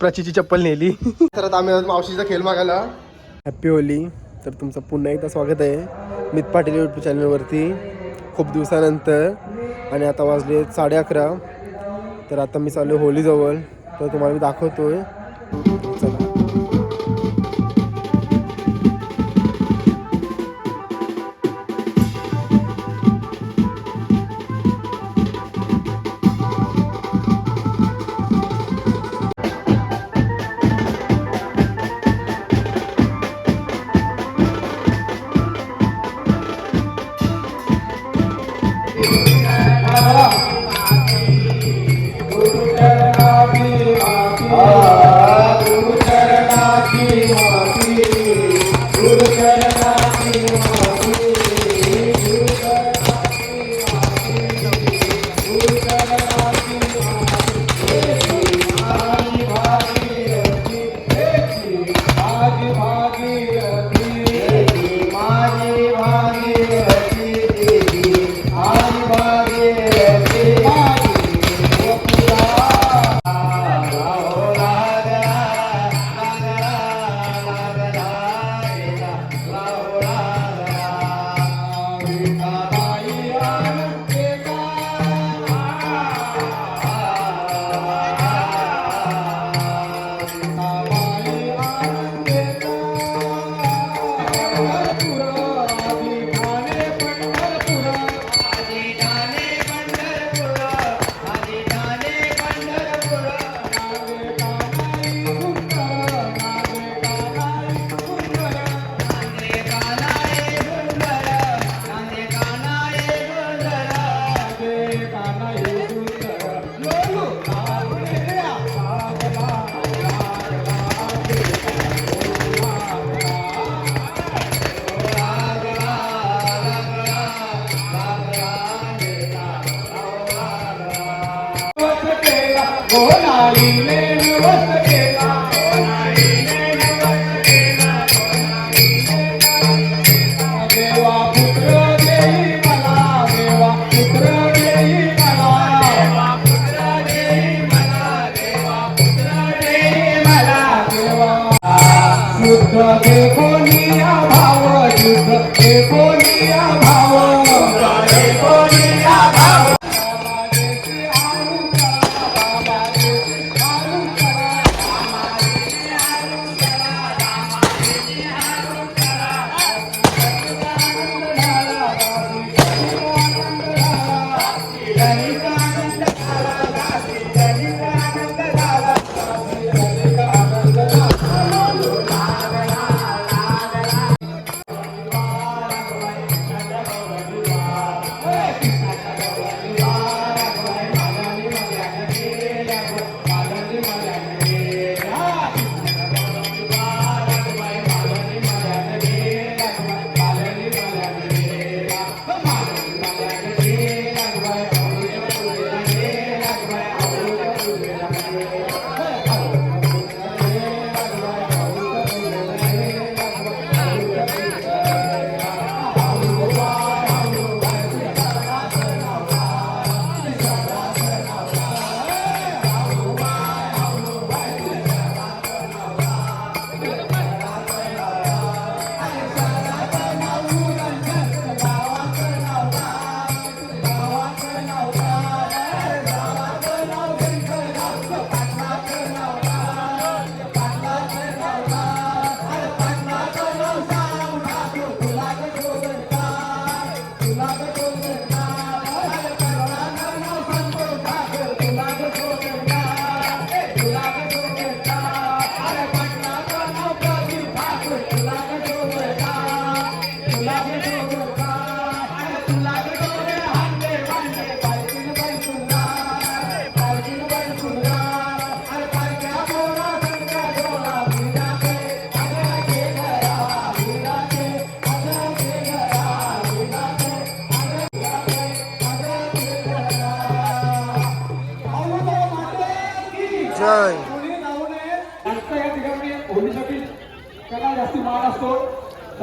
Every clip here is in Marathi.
प्राचीची चप्पल नेली. तर आता आम्ही मावशीचा खेळ मागायला हॅप्पी होली तर तुमचं पुन्हा एकदा स्वागत आहे. मित पाटील यूट्यूब चॅनलवरती खूप दिवसानंतर. आणि आता वाजले साडे अकरा. तर आता मी चाललो होलीजवळ तर तुम्हाला मी दाखवतोय. चला. ডাকে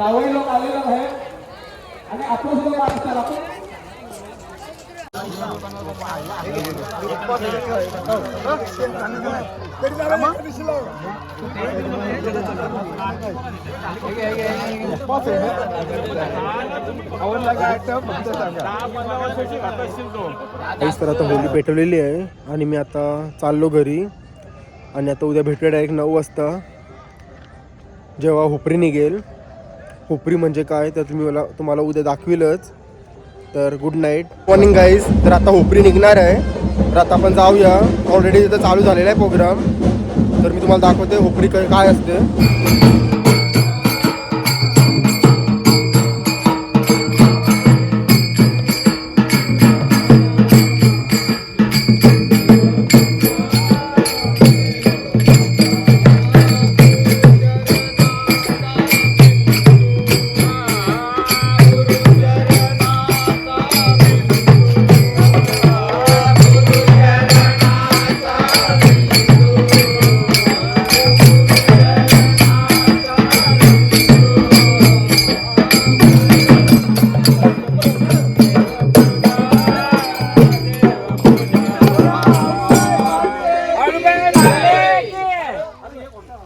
कावळी लोक आलेला आहे आणि आपण सुद्धा असतात आपण तर आता होली पेटवलेली आहे आणि मी आता चाललो घरी. आणि आता उद्या भेटूया डायरेक्ट नऊ वाजता. जेव्हा हुपरी निघेल खोपरी म्हणजे काय तर तुम्ही मला तुम्हाला उद्या दाखविलच. तर गुड नाईट मॉर्निंग गाईज तर आता होपरी निघणार आहे. तर आता आपण जाऊया. ऑलरेडी तिथं चालू झालेला आहे प्रोग्राम तर मी तुम्हाला दाखवते होपरी काय असते.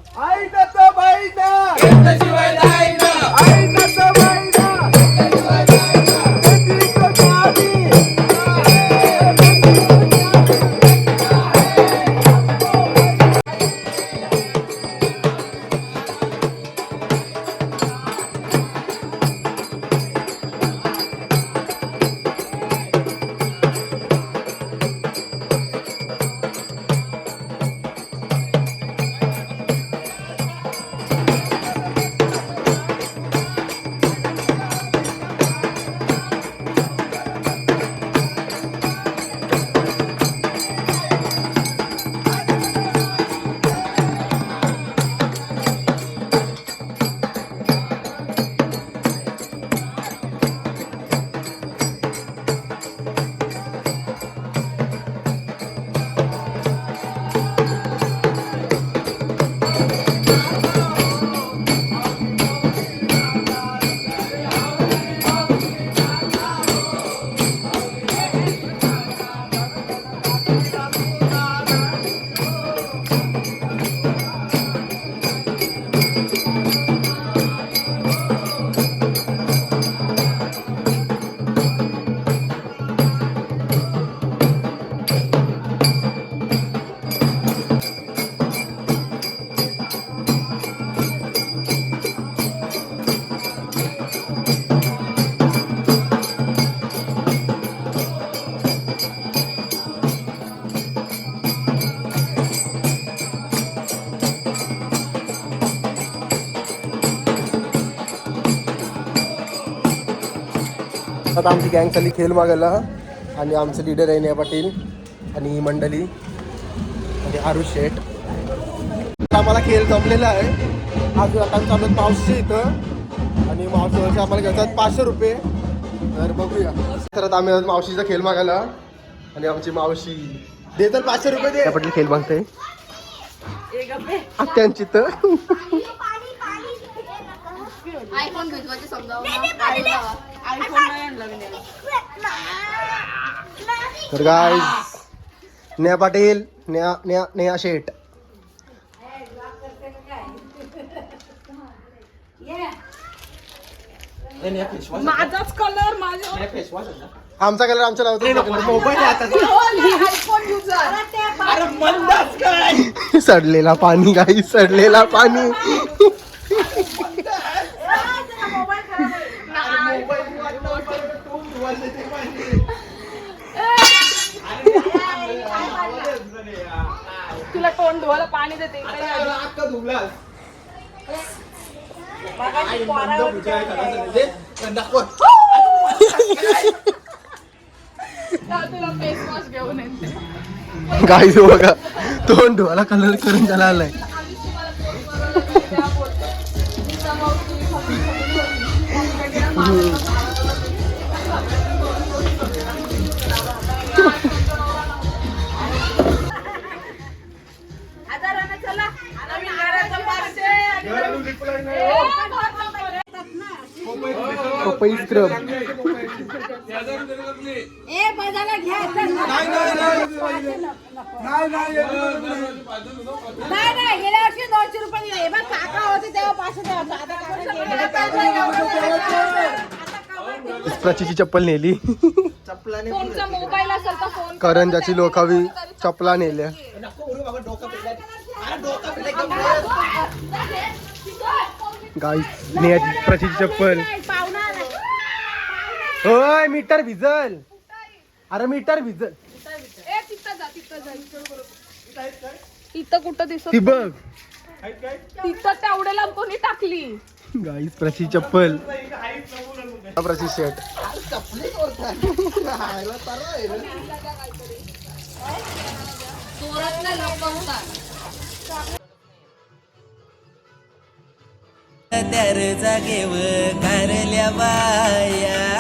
काय असते आता आमची गँग चालली खेळ मागायला. आणि आमचं लिडर आहे नेहा पाटील आणि ही मंडळी आणि आरुष शेठ. आता आम्हाला खेळ जमलेला आहे. अजून आता चाललो पावशी इथं. आणि मावशीवरचे आम्हाला घेतात पाचशे रुपये. तर बघूया. तर आता आम्ही आज मावशीचा खेळ मागायला. आणि आमची मावशी दे तर पाचशे रुपये दे. पाटील खेळ मागते त्यांची तर आयफोन समजावं तर गाय नेहा पाटील नेहा नेहा नेहा शेठ. माझाच कलर माझ्या आमचा कलर आमच्या नावाचा मोबाईल युजर सडलेला पाणी गाई सडलेला पाणी तुला तोंड धुवायला पाणी देते इकडे आली. मगाशी पोरावर जा तुला फेस वॉश घेऊन येते गाई बघा तोंड धुवाला कलर करून त्याला आलाय त्या. तिचा तुम्ही स्क्रब ए, बजा बाळाला घ्या चल. नाही नाही नाही. नाही नाही नाही नाही गेल्या वर्षी दोनशे रुपये दिले. हे बघ काका होते तेव्हा पाचशे द्यायचं आता काका गेले. आता कवर प्राचीची चप्पल नेली. तुमचा मोबाईल असेल तर फोन करंजाची लोकावी चपला नेल्या. गाई नेहाची प्राचीची चप्पल. होय मीटर भिजल. अरे मीटर भिजल. ए तिथं जा तिथं जा. तिथं कुठं दिसत ती बघ. तिथं तेवढ्याला कोणी टाकली? गाईस प्रची चप्पल. प्रची शर्ट त्यार जागेव कारल्या बाया.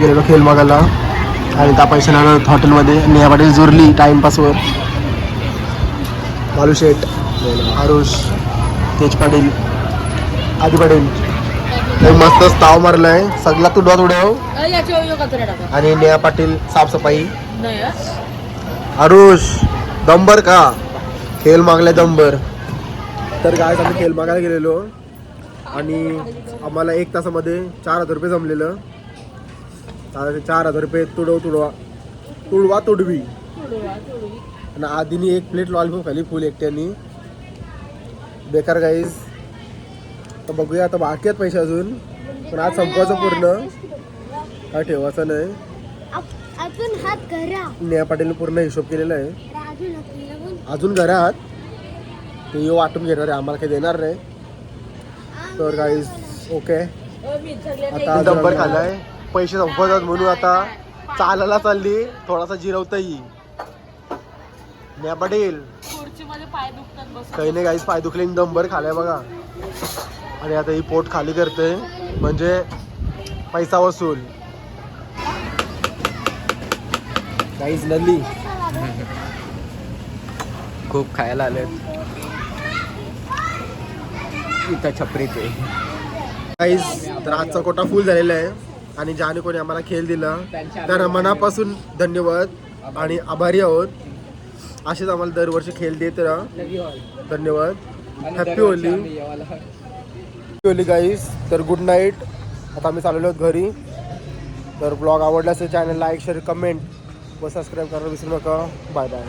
गेलेलो खेळ मागायला आणि त्या पैशाला आलो हॉटेलमध्ये. नेहा पाटील जुरली टाइमपासवर. मालू शेठ आरुष तेज पाटील आदी पाटील. मस्त ताव मारलाय. सगळा तुडवा तुडव आणि नेहा पाटील साफसफाई. आरुष दंबर का? खेळ मागलाय दंबर. तर काय आम्ही खेळ मागायला गेलेलो. आणि आम्हाला एक तासामध्ये चार हजार रुपये जमलेलं. आता ते चार हजार रुपये तुडव तुडवा. तुडवा तुडवी. आणि आधीनी एक प्लेट लॉलीपॉप खाली फुल एकट्यानी. बेकार गाईज तर बघूया आता बाकी आहेत पैसे अजून. पण आज संपवायचं पूर्ण. काय ठेवायचं नाही. नेहा पाटीलने पूर्ण हिशोब केलेला आहे. अजून घरात. ते येऊ वाटून घेणार आहे. आम्हाला काही देणार नाही. तर गाईज ओके आता डंबर खाल्लाय. पैसे संपवतात म्हणून आता चालायला चालली थोडासा जिरवता येईल. म्या पटेल काही नाही काहीच पाय दुखले दंबर खालाय बघा. आणि आता ही पोट खाली करते म्हणजे पैसा वसूल. काहीच नल्ली खूप खायला आले इथं छपरीचे काहीच तर आजचा कोटा फुल झालेला आहे. आणि ज्याने कोणी आम्हाला खेळ दिला तर मनापासून धन्यवाद आणि आभारी आहोत. असेच आम्हाला दरवर्षी खेळ देत राहा. धन्यवाद. Happy Holi happy Holi guys तर गुड नाईट आता आम्ही चाललेलो आहोत घरी. तर ब्लॉग आवडला असेल चॅनल लाईक शेअर कमेंट व सबस्क्राईब करायला विसरू नका. Bye bye